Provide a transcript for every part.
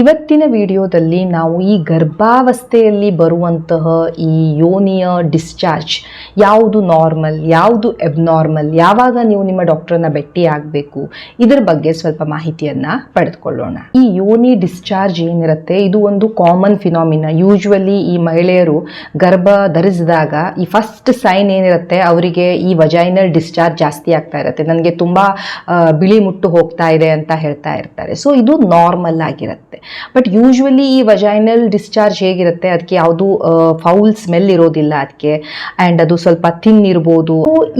ಇವತ್ತಿನ ವಿಡಿಯೋದಲ್ಲಿ ನಾವು ಈ ಗರ್ಭಾವಸ್ಥೆಯಲ್ಲಿ ಬರುವಂತಹ ಈ ಯೋನಿಯ ಡಿಸ್ಚಾರ್ಜ್ ಯಾವುದು ನಾರ್ಮಲ್ ಯಾವುದು ಎಬ್ನಾರ್ಮಲ್ ಯಾವಾಗ ನೀವು ನಿಮ್ಮ ಡಾಕ್ಟರ್ನ ಭೇಟಿ ಆಗಬೇಕು, ಇದರ ಬಗ್ಗೆ ಸ್ವಲ್ಪ ಮಾಹಿತಿಯನ್ನು ಪಡೆದುಕೊಳ್ಳೋಣ. ಈ ಯೋನಿ ಡಿಸ್ಚಾರ್ಜ್ ಏನಿರುತ್ತೆ, ಇದು ಒಂದು ಕಾಮನ್ ಫಿನಾಮಿನ ಯೂಶ್ವಲಿ ಈ ಮಹಿಳೆಯರು ಗರ್ಭ ಧರಿಸಿದಾಗ ಈ ಫಸ್ಟ್ ಸೈನ್ ಏನಿರುತ್ತೆ, ಅವರಿಗೆ ಈ ವಜೈನಲ್ ಡಿಸ್ಚಾರ್ಜ್ ಜಾಸ್ತಿ ಆಗ್ತಾ ಇರುತ್ತೆ. ನನಗೆ ತುಂಬ ಬಿಳಿ ಮುಟ್ಟು ಹೋಗ್ತಾ ಇದೆ ಅಂತ ಹೇಳ್ತಾ ಇರ್ತಾರೆ. ಸೊ ಇದು ನಾರ್ಮಲ್ ಆಗಿರುತ್ತೆ. ಬಟ್ ಯೂಶ್ವಲಿ ಈ ವಜೈನಲ್ ಡಿಸ್ಚಾರ್ಜ್ ಹೇಗಿರುತ್ತೆ? ಅದಕ್ಕೆ ಯಾವುದು ಫೌಲ್ ಸ್ಮೆಲ್ ಇರೋದಿಲ್ಲ ಅದಕ್ಕೆ. ಆ್ಯಂಡ್ ಅದು ಸ್ವಲ್ಪ ಥಿನ್ ಇರ್ಬೋದು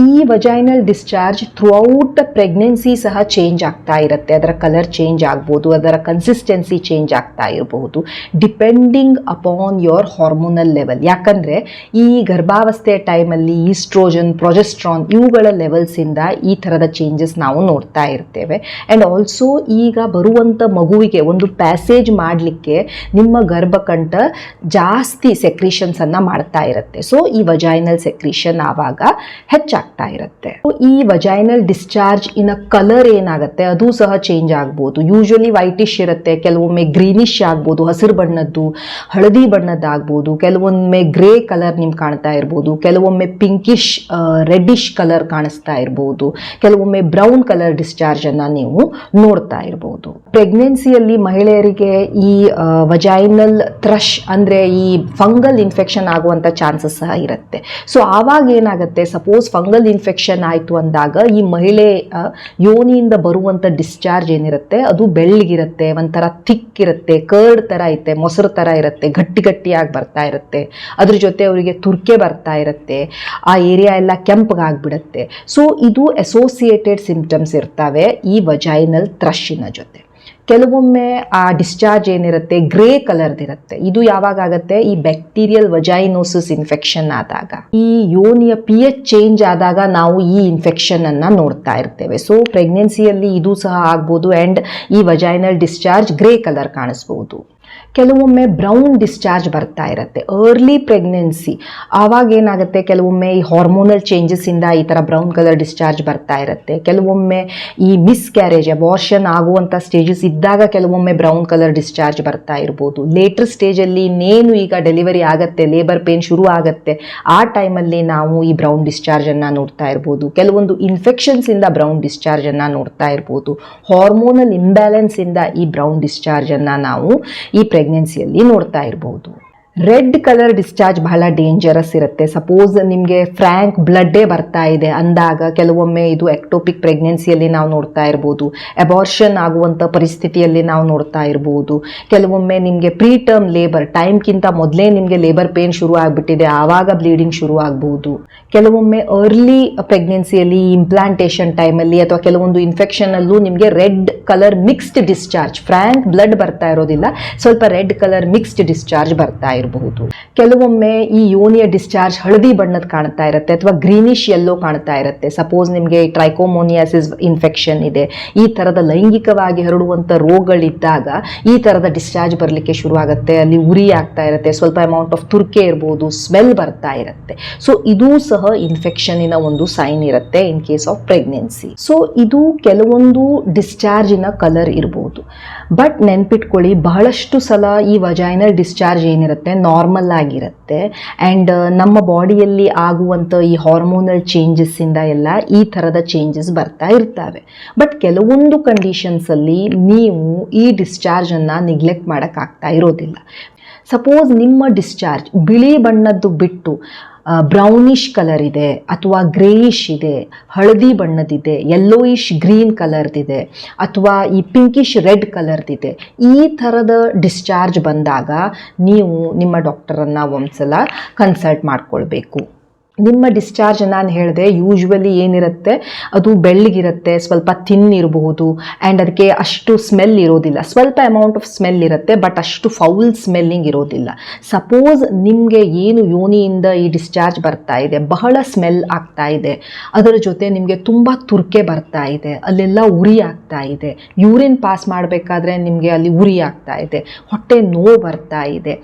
ಈ vaginal discharge throughout pregnancy ಸಹ ಚೇಂಜ್ ಆಗ್ತಾ ಇರುತ್ತೆ. ಅದರ ಕಲರ್ ಚೇಂಜ್ ಆಗ್ಬೋದು, ಅದರ ಕನ್ಸಿಸ್ಟೆನ್ಸಿ ಚೇಂಜ್ ಆಗ್ತಾ ಇರಬಹುದು depending upon your hormonal level ಯಾಕಂದರೆ ಈ ಗರ್ಭಾವಸ್ಥೆಯ ಟೈಮಲ್ಲಿ ಈಸ್ಟ್ರೋಜನ್ ಪ್ರೊಜೆಸ್ಟ್ರಾನ್ ಇವುಗಳ ಲೆವೆಲ್ಸಿಂದ ಈ ಥರದ ಚೇಂಜಸ್ ನಾವು ನೋಡ್ತಾ ಇರ್ತೇವೆ. ಆ್ಯಂಡ್ ಆಲ್ಸೋ ಈಗ ಬರುವಂಥ ಮಗುವಿಗೆ ಒಂದು ಪ್ಯಾಸೇಜ್ ಮಾಡಲಿಕ್ಕೆ ನಿಮ್ಮ ಗರ್ಭಕಂಠ ಜಾಸ್ತಿ ಸೆಕ್ರೀಷನ್ಸನ್ನು ಮಾಡ್ತಾ ಇರುತ್ತೆ. ಸೊ ಈ ವಜೈನಲ್ ಸೆಕ್ರೀಷನ್ ಆವಾಗ ಹೆಚ್ಚಾಗ್ತಾ ಇರುತ್ತೆ. ಈ ವಜೈನಲ್ ಡಿಸ್ಚಾರ್ಜ್ ಇನ್ ಕಲರ್ ಏನಾಗುತ್ತೆ? ಅದು ಸಹ ಚೇಂಜ್ ಆಗ್ಬೋದು. ಯೂಶಲಿ ವೈಟಿಶ್ ಇರುತ್ತೆ. ಕೆಲವೊಮ್ಮೆ ಗ್ರೀನಿಶ್ ಆಗ್ಬೋದು. ಹಸಿರು ಬಣ್ಣದ್ದು, ಹಳದಿ ಬಣ್ಣದ್ದಾಗ್ಬೋದು. ಕೆಲವೊಮ್ಮೆ ಗ್ರೇ ಕಲರ್ ನಿಮ್ಗೆ ಕಾಣ್ತಾ ಇರ್ಬೋದು. ಕೆಲವೊಮ್ಮೆ ಪಿಂಕಿಶ್ ರೆಡ್ಡಿಶ್ ಕಲರ್ ಕಾಣಿಸ್ತಾ ಇರ್ಬೋದು. ಕೆಲವೊಮ್ಮೆ ಬ್ರೌನ್ ಕಲರ್ ಡಿಸ್ಚಾರ್ಜ್ ಅನ್ನ ನೀವು ನೋಡ್ತಾ ಇರ್ಬೋದು. ಪ್ರೆಗ್ನೆನ್ಸಿಯಲ್ಲಿ ಮಹಿಳೆಯರಿಗೆ ಈ ವಜೈನಲ್ ಥ್ರಶ್ ಅಂದರೆ ಈ ಫಂಗಲ್ ಇನ್ಫೆಕ್ಷನ್ ಆಗುವಂಥ ಚಾನ್ಸಸ್ ಸಹ ಇರುತ್ತೆ. ಸೊ ಆವಾಗ ಏನಾಗುತ್ತೆ? ಸಪೋಸ್ ಫಂಗಲ್ ಇನ್ಫೆಕ್ಷನ್ ಆಯಿತು ಅಂದಾಗ ಈ ಮಹಿಳೆ ಯೋನಿಯಿಂದ ಬರುವಂಥ ಡಿಸ್ಚಾರ್ಜ್ ಏನಿರುತ್ತೆ? ಅದು ಬೆಳ್ಳಗಿರುತ್ತೆ, ಒಂಥರ ಥಿಕ್ ಇರುತ್ತೆ ಕರ್ಡ್ ಥರ ಐತೆ, ಮೊಸರು ಥರ ಇರುತ್ತೆ, ಗಟ್ಟಿ ಗಟ್ಟಿಯಾಗಿ ಬರ್ತಾ ಇರುತ್ತೆ. ಅದ್ರ ಜೊತೆ ಅವರಿಗೆ ತುರ್ಕೆ ಬರ್ತಾ ಇರುತ್ತೆ. ಆ ಏರಿಯಾ ಎಲ್ಲ ಕೆಂಪಗಾಗ್ಬಿಡುತ್ತೆ. ಸೊ ಇದು ಅಸೋಸಿಯೇಟೆಡ್ ಸಿಂಪ್ಟಮ್ಸ್ ಇರ್ತವೆ ಈ ವಜೈನಲ್ ಥ್ರಶ್ಶಿನ ಜೊತೆ. ಕೆಲವೊಮ್ಮೆ ಆ ಡಿಸ್ಚಾರ್ಜ್ ಏನಿರುತ್ತೆ ಗ್ರೇ ಕಲರ್ದಿರುತ್ತೆ ಇದು ಯಾವಾಗ ಆಗುತ್ತೆ? ಈ ಬ್ಯಾಕ್ಟೀರಿಯಲ್ ವಜೈನೋಸಿಸ್ ಇನ್ಫೆಕ್ಷನ್ ಆದಾಗ. ಈ ಯೋನಿಯ ಪಿ ಎಚ್ ಚೇಂಜ್ ಆದಾಗ ನಾವು ಈ ಇನ್ಫೆಕ್ಷನ್ ಅನ್ನ ನೋಡ್ತಾ ಇರ್ತೇವೆ. ಸೊ ಪ್ರೆಗ್ನೆನ್ಸಿಯಲ್ಲಿ ಇದು ಸಹ ಆಗ್ಬೋದು ಅಂಡ್ ಈ ವಜೈನಲ್ ಡಿಸ್ಚಾರ್ಜ್ ಗ್ರೇ ಕಲರ್ ಕಾಣಿಸ್ಬೋದು. ಕೆಲವೊಮ್ಮೆ ಬ್ರೌನ್ ಡಿಸ್ಚಾರ್ಜ್ ಬರ್ತಾ ಇರುತ್ತೆ ಅರ್ಲಿ ಪ್ರೆಗ್ನೆನ್ಸಿ ಆವಾಗ ಏನಾಗುತ್ತೆ, ಕೆಲವೊಮ್ಮೆ ಈ ಹಾರ್ಮೋನಲ್ ಚೇಂಜಸ್ಸಿಂದ ಈ ಥರ ಬ್ರೌನ್ ಕಲರ್ ಡಿಸ್ಚಾರ್ಜ್ ಬರ್ತಾ ಇರುತ್ತೆ. ಕೆಲವೊಮ್ಮೆ ಈ ಮಿಸ್ ಕ್ಯಾರೇಜ್ ಅಬಾರ್ಷನ್ ಆಗುವಂಥ ಸ್ಟೇಜಸ್ ಇದ್ದಾಗ ಕೆಲವೊಮ್ಮೆ ಬ್ರೌನ್ ಕಲರ್ ಡಿಸ್ಚಾರ್ಜ್ ಬರ್ತಾ ಇರ್ಬೋದು. ಲೇಟರ್ ಸ್ಟೇಜಲ್ಲಿ ಇನ್ನೇನು ಈಗ ಡೆಲಿವರಿ ಆಗುತ್ತೆ ಲೇಬರ್ ಪೇನ್ ಶುರು ಆಗುತ್ತೆ, ಆ ಟೈಮಲ್ಲಿ ನಾವು ಈ ಬ್ರೌನ್ ಡಿಸ್ಚಾರ್ಜನ್ನು ನೋಡ್ತಾ ಇರ್ಬೋದು. ಕೆಲವೊಂದು ಇನ್ಫೆಕ್ಷನ್ಸಿಂದ ಬ್ರೌನ್ ಡಿಸ್ಚಾರ್ಜನ್ನು ನೋಡ್ತಾ ಇರ್ಬೋದು. ಹಾರ್ಮೋನಲ್ ಇಂಬ್ಯಾಲೆನ್ಸಿಂದ ಈ ಬ್ರೌನ್ ಡಿಸ್ಚಾರ್ಜನ್ನು ನಾವು ಈ ಪ್ರೆಗ್ನೆನ್ಸಿಯಲ್ಲಿ ನೋಡ್ತಾ ಇರ್ಬೋದು. ರೆಡ್ ಕಲರ್ ಡಿಸ್ಚಾರ್ಜ್ ಬಹಳ ಡೇಂಜರಸ್ ಇರುತ್ತೆ. ಸಪೋಸ್ ನಿಮಗೆ ಫ್ರ್ಯಾಂಕ್ ಬ್ಲಡ್ಡೇ ಬರ್ತಾ ಇದೆ ಅಂದಾಗ ಕೆಲವೊಮ್ಮೆ ಇದು ಎಕ್ಟೋಪಿಕ್ ಪ್ರೆಗ್ನೆನ್ಸಿಯಲ್ಲಿ ನಾವು ನೋಡ್ತಾ ಇರ್ಬೋದು. ಅಬಾರ್ಷನ್ ಆಗುವಂಥ ಪರಿಸ್ಥಿತಿಯಲ್ಲಿ ನಾವು ನೋಡ್ತಾ ಇರ್ಬೋದು. ಕೆಲವೊಮ್ಮೆ ನಿಮಗೆ ಪ್ರೀ ಟರ್ಮ್ ಲೇಬರ್ ಟೈಮ್ಗಿಂತ ಮೊದಲೇ ನಿಮಗೆ ಲೇಬರ್ ಪೇನ್ ಶುರು ಆಗಿಬಿಟ್ಟಿದೆ, ಆವಾಗ ಬ್ಲೀಡಿಂಗ್ ಶುರು ಆಗ್ಬೋದು. ಕೆಲವೊಮ್ಮೆ ಅರ್ಲಿ ಪ್ರೆಗ್ನೆನ್ಸಿಯಲ್ಲಿ ಇಂಪ್ಲಾಂಟೇಷನ್ ಟೈಮಲ್ಲಿ ಅಥವಾ ಕೆಲವೊಂದು ಇನ್ಫೆಕ್ಷನಲ್ಲೂ ನಿಮಗೆ red colour mixed discharge frank blood ಬರ್ತಾ ಇರೋದಿಲ್ಲ, ಸ್ವಲ್ಪ ರೆಡ್ ಕಲರ್ ಮಿಕ್ಸ್ಡ್ ಡಿಸ್ಚಾರ್ಜ್ ಬರ್ತಾ ಇರಬಹುದು ಕೆಲವೊಮ್ಮೆ ಈ ಯೋನಿಯ ಡಿಸ್ಚಾರ್ಜ್ ಹಳದಿ ಬಣ್ಣದ ಕಾಣ್ತಾ ಇರುತ್ತೆ ಅಥವಾ ಗ್ರೀನಿಶ್ ಎಲ್ಲೋ ಕಾಣ್ತಾ ಇರುತ್ತೆ. ಸಪೋಸ್ ನಿಮಗೆ ಟ್ರೈಕೋಮೋನಿಯಾಸಿಸ್ ಇನ್ಫೆಕ್ಷನ್ ಇದೆ. ಈ ಥರದ ಲೈಂಗಿಕವಾಗಿ ಹರಡುವಂಥ ರೋಗಗಳಿದ್ದಾಗ ಈ ಥರದ ಡಿಸ್ಚಾರ್ಜ್ ಬರಲಿಕ್ಕೆ ಶುರು ಆಗುತ್ತೆ ಅಲ್ಲಿ ಉರಿ ಆಗ್ತಾ ಇರುತ್ತೆ. ಸ್ವಲ್ಪ ಅಮೌಂಟ್ ಆಫ್ ತುರ್ಕೆ ಇರ್ಬೋದು. ಸ್ಮೆಲ್ ಬರ್ತಾ ಇರುತ್ತೆ. ಸೊ ಇದು ಸಹ ಇನ್ಫೆಕ್ಷನಿನ ಒಂದು ಸೈನ್ ಇರುತ್ತೆ in case of pregnancy so ಇದು ಕೆಲವೊಂದು ಡಿಸ್ಚಾರ್ಜಿನ ಕಲರ್ ಇರಬಹುದು ಬಟ್ ನೆನ್ಪಿಟ್ಕೊಳ್ಳಿ, ಬಹಳಷ್ಟು ಸಲ ಈ ವಜೈನಲ್ ಡಿಸ್ಚಾರ್ಜ್ ಏನಿರುತ್ತೆ? ನಾರ್ಮಲ್ ಆಗಿರುತ್ತೆ. ಆ್ಯಂಡ್ ನಮ್ಮ ಬಾಡಿಯಲ್ಲಿ ಆಗುವಂಥ ಈ ಹಾರ್ಮೋನಲ್ ಚೇಂಜಸ್ಸಿಂದ ಎಲ್ಲ ಈ ಥರದ ಚೇಂಜಸ್ ಬರ್ತಾ ಇರ್ತವೆ. ಬಟ್ ಕೆಲವೊಂದು ಕಂಡೀಷನ್ಸಲ್ಲಿ ನೀವು ಈ ಡಿಸ್ಚಾರ್ಜನ್ನು ನೆಗ್ಲೆಕ್ಟ್ ಮಾಡೋಕ್ಕಾಗ್ತಾ ಇರೋದಿಲ್ಲ. ಸಪೋಸ್ ನಿಮ್ಮ ಡಿಸ್ಚಾರ್ಜ್ ಬಿಳಿ ಬಣ್ಣದ್ದು ಬಿಟ್ಟು ಬ್ರೌನಿಶ್ ಕಲರ್ ಇದೆ ಅಥವಾ ಗ್ರೇಯಿಶ್ ಇದೆ, ಹಳದಿ ಬಣ್ಣದಿದೆ ಯೆಲ್ಲೋಯಿಶ್ ಗ್ರೀನ್ ಕಲರ್ದಿದೆ ಅಥವಾ ಈ ಪಿಂಕಿಶ್ ರೆಡ್ ಕಲರ್ದಿದೆ ಈ ಥರದ ಡಿಸ್ಚಾರ್ಜ್ ಬಂದಾಗ ನೀವು ನಿಮ್ಮ ಡಾಕ್ಟರನ್ನು ಒಂದ್ಸಲ ಕನ್ಸಲ್ಟ್ ಮಾಡ್ಕೊಳ್ಬೇಕು. ನಿಮ್ಮ ಡಿಸ್ಚಾರ್ಜ್ ನಾನು ಹೇಳಿದೆ ಯೂಶ್ವಲಿ ಏನಿರುತ್ತೆ, ಅದು ಬೆಳ್ಳಗಿರುತ್ತೆ, ಸ್ವಲ್ಪ ಥಿನ್ ಇರಬಹುದು ಆ್ಯಂಡ್ ಅದಕ್ಕೆ ಅಷ್ಟು ಸ್ಮೆಲ್ ಇರೋದಿಲ್ಲ. ಸ್ವಲ್ಪ ಅಮೌಂಟ್ ಆಫ್ ಸ್ಮೆಲ್ ಇರುತ್ತೆ ಬಟ್ ಅಷ್ಟು ಫೌಲ್ ಸ್ಮೆಲ್ಲಿಂಗ್ ಇರೋದಿಲ್ಲ. ಸಪೋಸ್ ನಿಮಗೆ ಏನು ಯೋನಿಯಿಂದ ಈ ಡಿಸ್ಚಾರ್ಜ್ ಬರ್ತಾ ಇದೆ, ಬಹಳ ಸ್ಮೆಲ್ ಆಗ್ತಾ ಇದೆ, ಅದರ ಜೊತೆ ನಿಮಗೆ ತುಂಬ ತುರ್ಕೆ ಬರ್ತಾ ಇದೆ, ಅಲ್ಲೆಲ್ಲ ಉರಿ ಆಗ್ತಾ ಇದೆ ಯೂರಿನ್ ಪಾಸ್ ಮಾಡಬೇಕಾದ್ರೆ ನಿಮಗೆ ಅಲ್ಲಿ ಉರಿ ಆಗ್ತಾ ಇದೆ, ಹೊಟ್ಟೆ ನೋವು ಬರ್ತಾ ಇದೆ,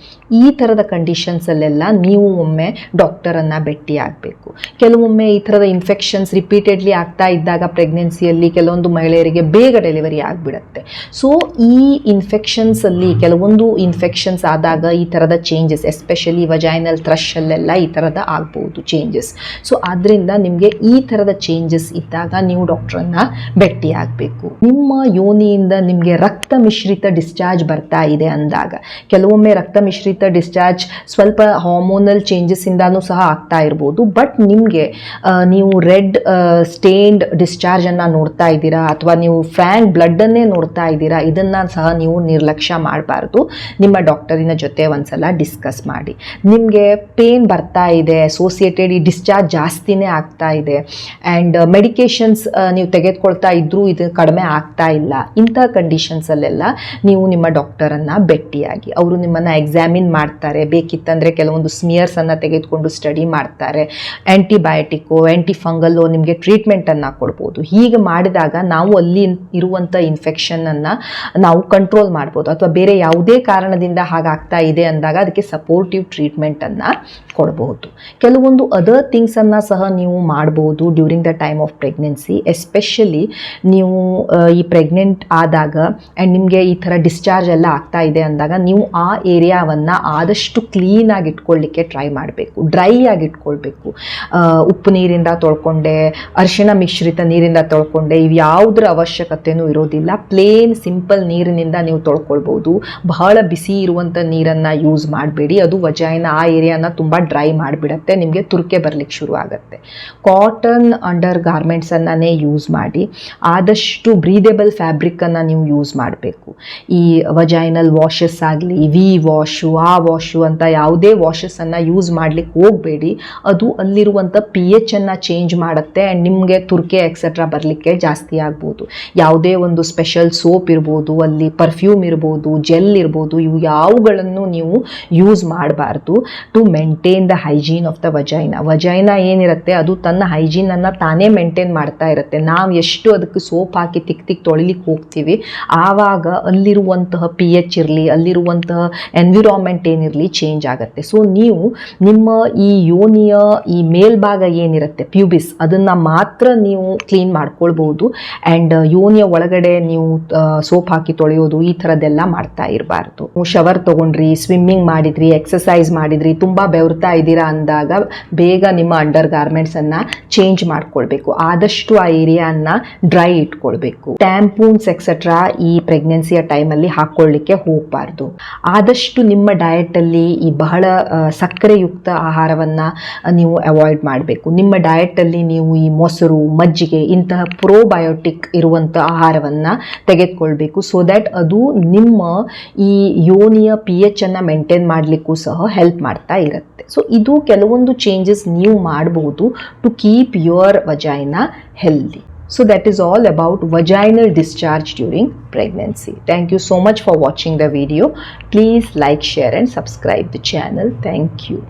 ಈ ಥರದ ಕಂಡೀಷನ್ಸಲ್ಲೆಲ್ಲ ನೀವು ಒಮ್ಮೆ ಡಾಕ್ಟರನ್ನು ಭೇಟಿ ಆಗಬೇಕು. ಕೆಲವೊಮ್ಮೆ ಈ ಥರದ ಇನ್ಫೆಕ್ಷನ್ಸ್ ರಿಪೀಟೆಡ್ಲಿ ಆಗ್ತಾ ಇದ್ದಾಗ ಪ್ರೆಗ್ನೆನ್ಸಿಯಲ್ಲಿ ಕೆಲವೊಂದು ಮಹಿಳೆಯರಿಗೆ ಬೇಗ ಡೆಲಿವರಿ ಆಗಿಬಿಡುತ್ತೆ. ಸೊ ಈ ಇನ್ಫೆಕ್ಷನ್ಸಲ್ಲಿ ಕೆಲವೊಂದು ಇನ್ಫೆಕ್ಷನ್ಸ್ ಆದಾಗ ಈ ಥರದ ಚೇಂಜಸ್ ಎಸ್ಪೆಷಲಿ ವಜೈನಲ್ ಥ್ರಷಲ್ಲೆಲ್ಲ ಈ ಥರದ ಆಗ್ಬೋದು ಚೇಂಜಸ್ ಸೊ ಆದ್ದರಿಂದ ನಿಮಗೆ ಈ ಥರದ ಚೇಂಜಸ್ ಇದ್ದಾಗ ನೀವು ಡಾಕ್ಟ್ರನ್ನ ಭೇಟಿ ಆಗಬೇಕು. ನಿಮ್ಮ ಯೋನಿಯಿಂದ ನಿಮಗೆ ರಕ್ತ ಮಿಶ್ರಿತ ಡಿಸ್ಚಾರ್ಜ್ ಬರ್ತಾ ಇದೆ ಅಂದಾಗ, ಕೆಲವೊಮ್ಮೆ ರಕ್ತ ಮಿಶ್ರಿತ ಡಿಸ್ಚಾರ್ಜ್ ಸ್ವಲ್ಪ ಹಾರ್ಮೋನಲ್ ಚೇಂಜಸ್ಸಿಂದನೂ ಸಹ ಆಗ್ತಾ ಇರ್ಬೋದು. ಬಟ್ ನಿಮಗೆ ನೀವು ರೆಡ್ ಸ್ಟೇನ್ಡ್ ಡಿಸ್ಚಾರ್ಜನ್ನು ನೋಡ್ತಾ ಇದ್ದೀರಾ? ಅಥವಾ ನೀವು ಫ್ರ್ಯಾಂಕ್ ಬ್ಲಡ್ಡನ್ನೇ ನೋಡ್ತಾ ಇದ್ದೀರಾ? ಇದನ್ನು ಸಹ ನೀವು ನಿರ್ಲಕ್ಷ್ಯ ಮಾಡಬಾರ್ದು. ನಿಮ್ಮ ಡಾಕ್ಟರಿನ ಜೊತೆ ಒಂದ್ಸಲ ಡಿಸ್ಕಸ್ ಮಾಡಿ. ನಿಮಗೆ ಪೇನ್ ಬರ್ತಾ ಇದೆ ಅಸೋಸಿಯೇಟೆಡ್ ಈ ಡಿಸ್ಚಾರ್ಜ್ ಜಾಸ್ತಿನೇ ಆಗ್ತಾ ಇದೆ. ಆ್ಯಂಡ್ ಮೆಡಿಕೇಶನ್ಸ್ ನೀವು ತೆಗೆದುಕೊಳ್ತಾ ಇದ್ದರೂ ಇದು ಕಡಿಮೆ ಆಗ್ತಾ ಇಲ್ಲ. ಇಂಥ ಕಂಡೀಷನ್ಸಲ್ಲೆಲ್ಲ ನೀವು ನಿಮ್ಮ ಡಾಕ್ಟರನ್ನು ಭೇಟಿಯಾಗಿ, ಅವರು ನಿಮ್ಮನ್ನು ಎಕ್ಸಾಮಿನ್ ಮಾಡ್ತಾರೆ. ಬೇಕಿತ್ತಂದರೆ ಕೆಲವೊಂದು ಸ್ಮಿಯರ್ಸನ್ನು ತೆಗೆದುಕೊಂಡು ಸ್ಟಡಿ ಮಾಡ್ತಾರೆ. ಆ್ಯಂಟಿಬಯೋಟಿಕ್ಕು ಆ್ಯಂಟಿ ಫಂಗಲ್ಲು ನಿಮಗೆ ಟ್ರೀಟ್ಮೆಂಟನ್ನು ಕೊಡ್ಬೋದು. ಹೀಗೆ ಮಾಡಿದಾಗ ನಾವು ಅಲ್ಲಿ ಇರುವಂಥ ಇನ್ಫೆಕ್ಷನನ್ನು ನಾವು ಕಂಟ್ರೋಲ್ ಮಾಡ್ಬೋದು. ಅಥವಾ ಬೇರೆ ಯಾವುದೇ ಕಾರಣದಿಂದ ಹಾಗಾಗ್ತಾ ಇದೆ ಅಂದಾಗ ಅದಕ್ಕೆ ಸಪೋರ್ಟಿವ್ ಟ್ರೀಟ್ಮೆಂಟನ್ನು ಕೊಡಬಹುದು ಕೆಲವೊಂದು ಅದರ್ ಥಿಂಗ್ಸನ್ನು ಸಹ ನೀವು ಮಾಡ್ಬೋದು during the time of pregnancy especially ನೀವು ಈ ಪ್ರೆಗ್ನೆಂಟ್ ಆದಾಗ ಆ್ಯಂಡ್ ನಿಮಗೆ ಈ ಥರ ಡಿಸ್ಚಾರ್ಜ್ ಎಲ್ಲ ಆಗ್ತಾ ಇದೆ ಅಂದಾಗ ನೀವು ಆ ಏರಿಯಾವನ್ನು ಆದಷ್ಟು ಕ್ಲೀನಾಗಿ ಇಟ್ಕೊಳ್ಳಿಕ್ಕೆ ಟ್ರೈ ಮಾಡಬೇಕು. ಡ್ರೈ ಆಗಿ ಇಟ್ಕೊಳ್ಬೇಕು. ಆ, ಉಪ್ಪು ನೀರಿಂದ ತೊಳ್ಕೊಂಡೆ ಅರಿಶಿಣ ಮಿಶ್ರಿತ ನೀರಿಂದ ತೊಳ್ಕೊಂಡೆ ಇವು ಯಾವುದರ ಅವಶ್ಯಕತೆಯೂ ಇರೋದಿಲ್ಲ. ಪ್ಲೇನ್ ಸಿಂಪಲ್ ನೀರಿನಿಂದ ನೀವು ತೊಳ್ಕೊಳ್ಬೋದು. ಬಹಳ ಬಿಸಿ ಇರುವಂಥ ನೀರನ್ನು ಯೂಸ್ ಮಾಡಬೇಡಿ. ಅದು ವಜಾಯಿನ ಆ ಏರಿಯಾನ ತುಂಬ ಡ್ರೈ ಮಾಡಿಬಿಡತ್ತೆ. ನಿಮಗೆ ತುರ್ಕೆ ಬರಲಿಕ್ಕೆ ಶುರು ಆಗುತ್ತೆ. ಕಾಟನ್ ಅಂಡರ್ ಗಾರ್ಮೆಂಟ್ಸನ್ನೇ ಯೂಸ್ ಮಾಡಿ. ಆದಷ್ಟು ಬ್ರೀದೇಬಲ್ ಫ್ಯಾಬ್ರಿಕ್ಕನ್ನು ನೀವು ಯೂಸ್ ಮಾಡಬೇಕು. ಈ ವಜಾಯಿನಲ್ ವಾಷಸ್ ಆಗಲಿ ವಿ ವಾಶು ಆ ವಾಶು ಅಂತ ಯಾವುದೇ ವಾಷಸ್ಸನ್ನು ಯೂಸ್ ಮಾಡ್ಲಿಕ್ಕೆ ಹೋಗಬೇಡಿ. ಅಲ್ಲಿರುವಂಥ ಪಿ ಎಚ್ ಅನ್ನು ಚೇಂಜ್ ಮಾಡುತ್ತೆ ಆ್ಯಂಡ್ ನಿಮಗೆ ತುರ್ಕೆ ಎಕ್ಸೆಟ್ರಾ ಬರಲಿಕ್ಕೆ ಜಾಸ್ತಿ ಆಗ್ಬೋದು. ಯಾವುದೇ ಒಂದು ಸ್ಪೆಷಲ್ ಸೋಪ್ ಇರ್ಬೋದು, ಅಲ್ಲಿ ಪರ್ಫ್ಯೂಮ್ ಇರ್ಬೋದು ಜೆಲ್ ಇರ್ಬೋದು, ಇವು ಯಾವುಗಳನ್ನು ನೀವು ಯೂಸ್ ಮಾಡಬಾರ್ದು. To maintain the hygiene of the vagina vagina ಏನಿರುತ್ತೆ, ಅದು ತನ್ನ ಹೈಜೀನನ್ನು ತಾನೇ ಮೇಂಟೈನ್ ಮಾಡ್ತಾ ಇರುತ್ತೆ. ನಾವು ಎಷ್ಟು ಅದಕ್ಕೆ ಸೋಪ್ ಹಾಕಿ ತಿಕ್ ತಿಕ್ ತೊಳಿಲಿಕ್ಕೆ ಹೋಗ್ತೀವಿ, ಆವಾಗ ಅಲ್ಲಿರುವಂತಹ ಪಿ ಎಚ್ ಇರಲಿ, ಅಲ್ಲಿರುವಂತಹ ಎನ್ವಿರಾನ್ಮೆಂಟ್ ಏನಿರಲಿ ಚೇಂಜ್ ಆಗುತ್ತೆ. ಸೊ ನೀವು ನಿಮ್ಮ ಈ ಯೋನಿಯ ಈ ಮೇಲ್ಭಾಗ ಏನಿರುತ್ತೆ ಪ್ಯೂಬಿಸ್ ಅದನ್ನು ಮಾತ್ರ ನೀವು ಕ್ಲೀನ್ ಮಾಡ್ಕೊಳ್ಬೋದು. ಆ್ಯಂಡ್ ಯೋನಿಯ ಒಳಗಡೆ ನೀವು ಸೋಪ್ ಹಾಕಿ ತೊಳೆಯೋದು, ಈ ಥರದ್ದೆಲ್ಲ ಮಾಡ್ತಾ ಇರಬಾರ್ದು. ಶವರ್ ತೊಗೊಂಡ್ರಿ ಸ್ವಿಮ್ಮಿಂಗ್ ಮಾಡಿದ್ರಿ ಎಕ್ಸಸೈಸ್ ಮಾಡಿದ್ರಿ, ತುಂಬ ಬೆವರ್ತಾ ಇದ್ದೀರಾ ಅಂದಾಗ ಬೇಗ ನಿಮ್ಮ ಅಂಡರ್ ಗಾರ್ಮೆಂಟ್ಸನ್ನು ಚೇಂಜ್ ಮಾಡ್ಕೊಳ್ಬೇಕು. ಆದಷ್ಟು ಆ ಏರಿಯಾನ ಡ್ರೈ ಇಟ್ಕೊಳ್ಬೇಕು. ಟ್ಯಾಂಪೂನ್ಸ್ ಎಕ್ಸೆಟ್ರಾ ಈ ಪ್ರೆಗ್ನೆನ್ಸಿಯ ಟೈಮಲ್ಲಿ ಹಾಕ್ಕೊಳ್ಳಿಕ್ಕೆ ಹೋಗಬಾರ್ದು. ಆದಷ್ಟು ನಿಮ್ಮ ಡಯಟಲ್ಲಿ ಈ ಬಹಳ ಸಕ್ಕರೆಯುಕ್ತ ಆಹಾರವನ್ನು ನೀವು ಅವಾಯ್ಡ್ ಮಾಡಬೇಕು ನಿಮ್ಮ ಡಯಟಲ್ಲಿ ನೀವು ಈ ಮೊಸರು ಮಜ್ಜಿಗೆ ಇಂತಹ ಪ್ರೋಬಯೋಟಿಕ್ ಇರುವಂಥ ಆಹಾರವನ್ನು ತೆಗೆದುಕೊಳ್ಬೇಕು ಸೊ ದ್ಯಾಟ್ ಅದು ನಿಮ್ಮ ಈ ಯೋನಿಯ ಪಿ ಅನ್ನು ಮೇಂಟೈನ್ ಮಾಡಲಿಕ್ಕೂ ಸಹ ಹೆಲ್ಪ್ ಮಾಡ್ತಾ ಇರುತ್ತೆ ಸೊ ಇದು ಕೆಲವೊಂದು ಚೇಂಜಸ್ ನೀವು ಮಾಡಬಹುದು to keep your vagina healthy So that is all about vaginal discharge during pregnancy. Thank you so much for watching the video. Please like, share and subscribe the channel. Thank you.